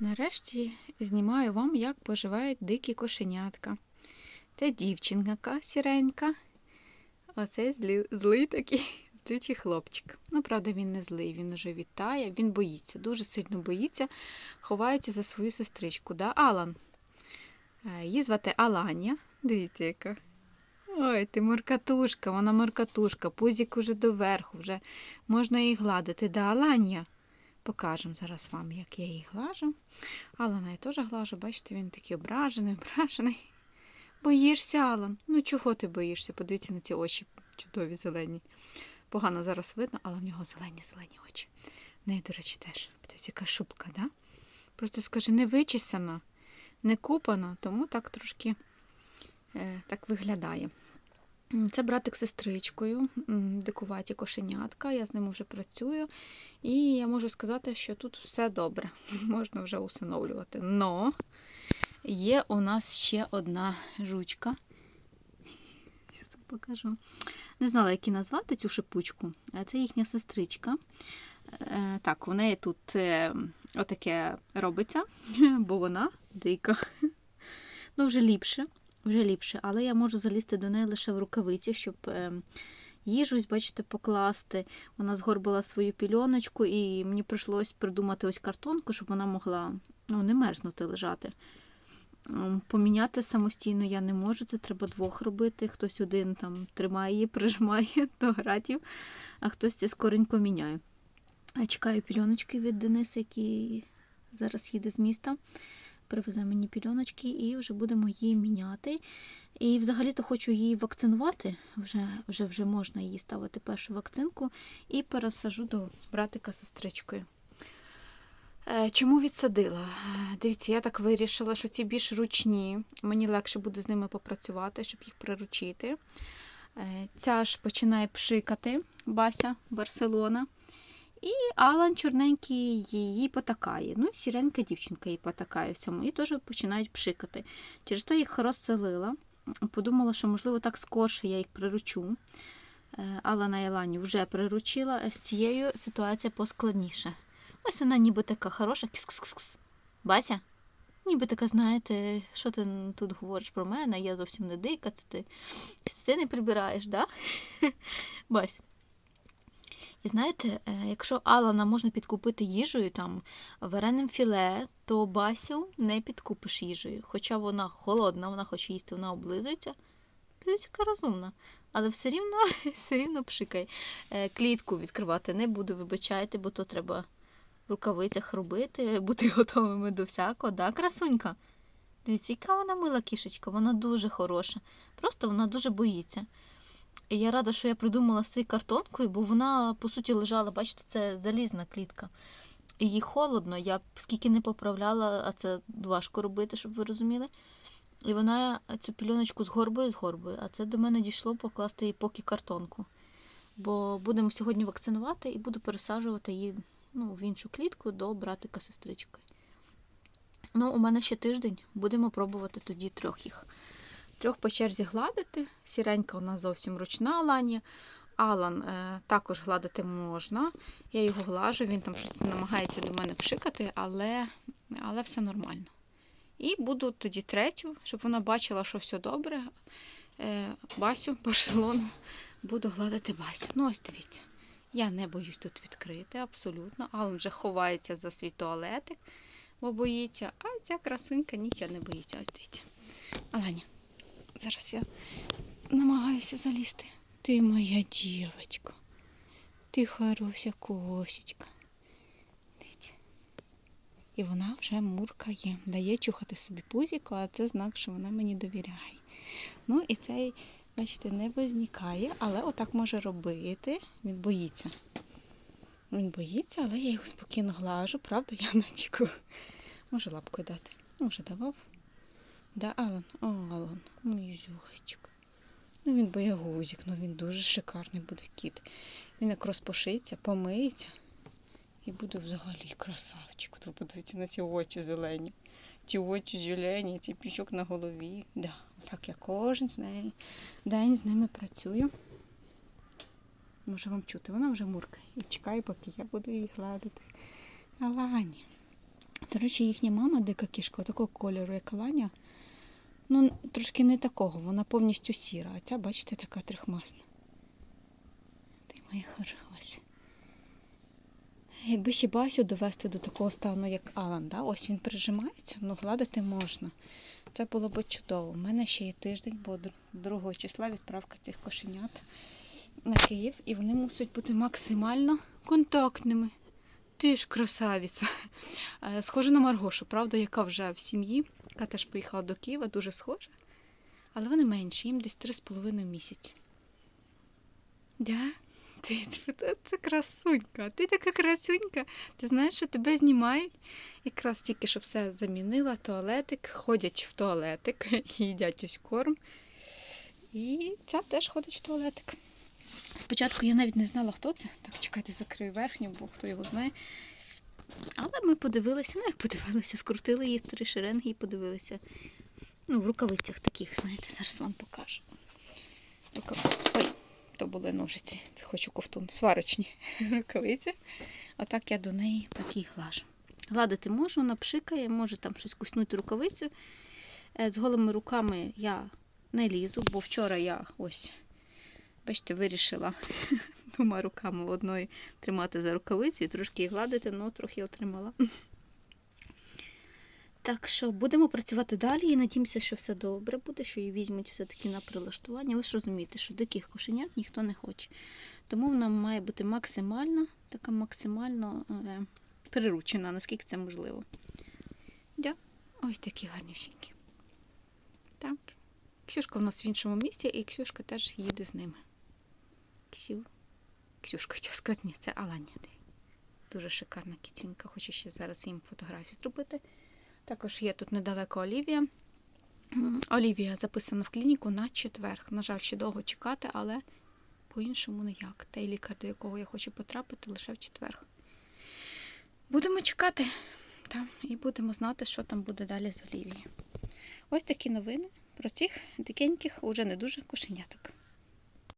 Нарешті знімаю вам, як поживають дикі кошенятка. Це дівчинка сіренька, а це злий такий злючий хлопчик. Ну, правда, він не злий, він уже вітає, він боїться, дуже сильно боїться, ховається за свою сестричку. Да? Алан. Е, Її звати Аланя. Дивіться, яка. Ой, ти моркатушка, вона моркатушка, пузик уже доверху, вже можна її гладити. Да, Аланія. Покажемо зараз вам, як я її глажу. Алана я теж глажу, бачите, він такий ображений, ображений. Боїшся, Алан? Ну чого ти боїшся? Подивіться на ці очі чудові зелені. Погано зараз видно, але в нього зелені-зелені очі. В неї, до речі, теж. Подивіться, яка шубка, да? Просто скажи, не вичесана, не купана, тому так трошки е, так виглядає. Це братик з сестричкою, дикуваті кошенятка. Я з ними вже працюю. І я можу сказати, що тут все добре. Можна вже усиновлювати. Но є у нас ще одна жучка. Щас покажу. Не знала, як її назвати цю шипучку. А Це їхня сестричка. Е, Так, у неї тут е, отаке робиться, бо вона дика. Ну, вже ліпше, вже ліпше, але я можу залізти до неї лише в рукавиці, щоб е, їжу, бачите, покласти. Вона згорбила свою пільоночку, і мені прийшлось придумати ось картонку, щоб вона могла ну, не мерзнути лежати. Поміняти самостійно я не можу, це треба двох робити. Хтось один там тримає її, прижимає до гратів, а хтось це скоренько міняє. Чекаю пільоночки від Дениса, який зараз їде з міста. Привезе мені пільоночки і вже будемо її міняти. І взагалі-то хочу її вакцинувати. Вже, вже, вже можна їй ставити першу вакцинку і пересажу до братика з сестричкою. Е, Чому відсадила? Е, Дивіться, я так вирішила, що ці більш ручні. Мені легше буде з ними попрацювати, щоб їх приручити. Е, Ця ж починає пшикати Бася Барселона. І Алан чорненький її потакає. Ну, сіренька дівчинка їй потакає в цьому. І теж починають пшикати. Через то їх розселила. Подумала, що, можливо, так скорше я їх приручу. Е, Алана і Аланю вже приручила, а з цією ситуація поскладніше. Ось вона ніби така хороша. Кс-кс-кс. Бася? Ніби така, знаєте, що ти тут говориш про мене, я зовсім не дика, це ти, ти не прибираєш, да? Бась. І знаєте, е, якщо Алана можна підкупити їжею, там, вареним філе, то Басю не підкупиш їжею. Хоча вона холодна, вона хоче їсти, вона облизується. Яка розумна. Але все рівно, все рівно пшикає. Е, Клітку відкривати не буду, вибачайте, бо то треба в рукавицях робити, бути готовими до всякого. Да, красунька? Дивіться, яка вона мила кішечка, вона дуже хороша. Просто вона дуже боїться. І я рада, що я придумала з цією картонкою, бо вона, по суті, лежала, бачите, це залізна клітка. І їй холодно, я скільки не поправляла, а це важко робити, щоб ви розуміли. І вона цю пільоночку згорбує, згорбує, а це до мене дійшло покласти їй поки картонку. Бо будемо сьогодні вакцинувати і буду пересаджувати її ну, в іншу клітку до братика з сестричкою. Ну, у мене ще тиждень, будемо пробувати тоді трьох їх. Трьох по черзі гладити. Сіренька у нас зовсім ручна Алані. Алан е, також гладити можна. Я його глажу, він там щось намагається до мене пшикати, але, але все нормально. І буду тоді третю, щоб вона бачила, що все добре. Е, Басю, Барселону, буду гладити Басю. Ну, ось дивіться. Я не боюсь тут відкрити, абсолютно. Алан вже ховається за свій туалетик, бо боїться. А ця красунька нічого не боїться. Ось дивіться. Аланя, зараз я намагаюся залізти. Ти моя дівочка. Ти хороша. Дивіться. І вона вже муркає, дає чухати собі пузіку, а це знак, що вона мені довіряє. Ну і цей, бачите, не возникає, але отак може робити. Він боїться. Він боїться, але я його спокійно глажу, правда, я натіку. Може лапкою дати. Може давав. Да, Алан? О, Алан, мій зюхочок. Ну він боягузик, ну він дуже шикарний буде кіт. Він як розпошиться, помиється і буде взагалі красавчик. От Ви подивіться на ці очі зелені. Ті очі зелені, ці пічок на голові. Да, так я кожен з нею день з ними працюю. Може вам чути, вона вже муркає і чекає, поки я буду її гладити. Алані. До речі, їхня мама, дика кішка, такого кольору, як Аланя. Ну, трошки не такого, вона повністю сіра, а ця, бачите, така трихмасна. Ти моя хороша. Якби ще Басю довести до такого стану, як Алан, да? ось він прижимається, ну гладити можна. Це було б чудово. У мене ще є тиждень, бо 2 числа відправка цих кошенят на Київ, і вони мусять бути максимально контактними. Ти ж красавиця. Е, Схожа на Маргошу, правда, яка вже в сім'ї, яка теж поїхала до Києва, дуже схожа. Але вони менші, їм десь 3,5 місяці. Да? Ти, це красунька, ти така красунька. Ти знаєш, що тебе знімають? Якраз тільки що все замінила, туалетик, ходять в туалетик, їдять ось корм. І ця теж ходить в туалетик. Спочатку я навіть не знала, хто це. Так, чекайте, закрию верхню, бо хто його знає. Але ми подивилися, ну як подивилися, скрутили її в три шеренги і подивилися. Ну, в рукавицях таких, знаєте, зараз вам покажу. Ой, то були ножиці. Це хочу ковтун. Сварочні рукавиці. Отак я до неї так і глажу. Гладити можу, вона пшикає, може там щось куснути рукавицю. Е, З голими руками я не лізу, бо вчора я ось, бачите, вирішила двома руками в одної тримати за рукавицю і трошки її гладити, але трохи отримала. Так що будемо працювати далі і надіємося, що все добре буде, що її візьмуть все-таки на прилаштування. Ви ж розумієте, що диких кошенят ніхто не хоче. Тому вона має бути максимально, така максимально е, приручена, наскільки це можливо. Да? Ось такі гарнюсінькі. Так. Ксюшка в нас в іншому місті, і Ксюшка теж їде з ними. Ксю. Ксюшка, хотів сказати, ні, це Аланя. Дуже шикарна кітінька. Хочу ще зараз їм фотографію зробити. Також є тут недалеко Олівія. Олівія записана в клініку на четверг. На жаль, ще довго чекати, але по-іншому ніяк. Той лікар, до якого я хочу потрапити, лише в четверг. Будемо чекати та, і будемо знати, що там буде далі з Олівією. Ось такі новини про цих дикеньких, уже не дуже кошеняток.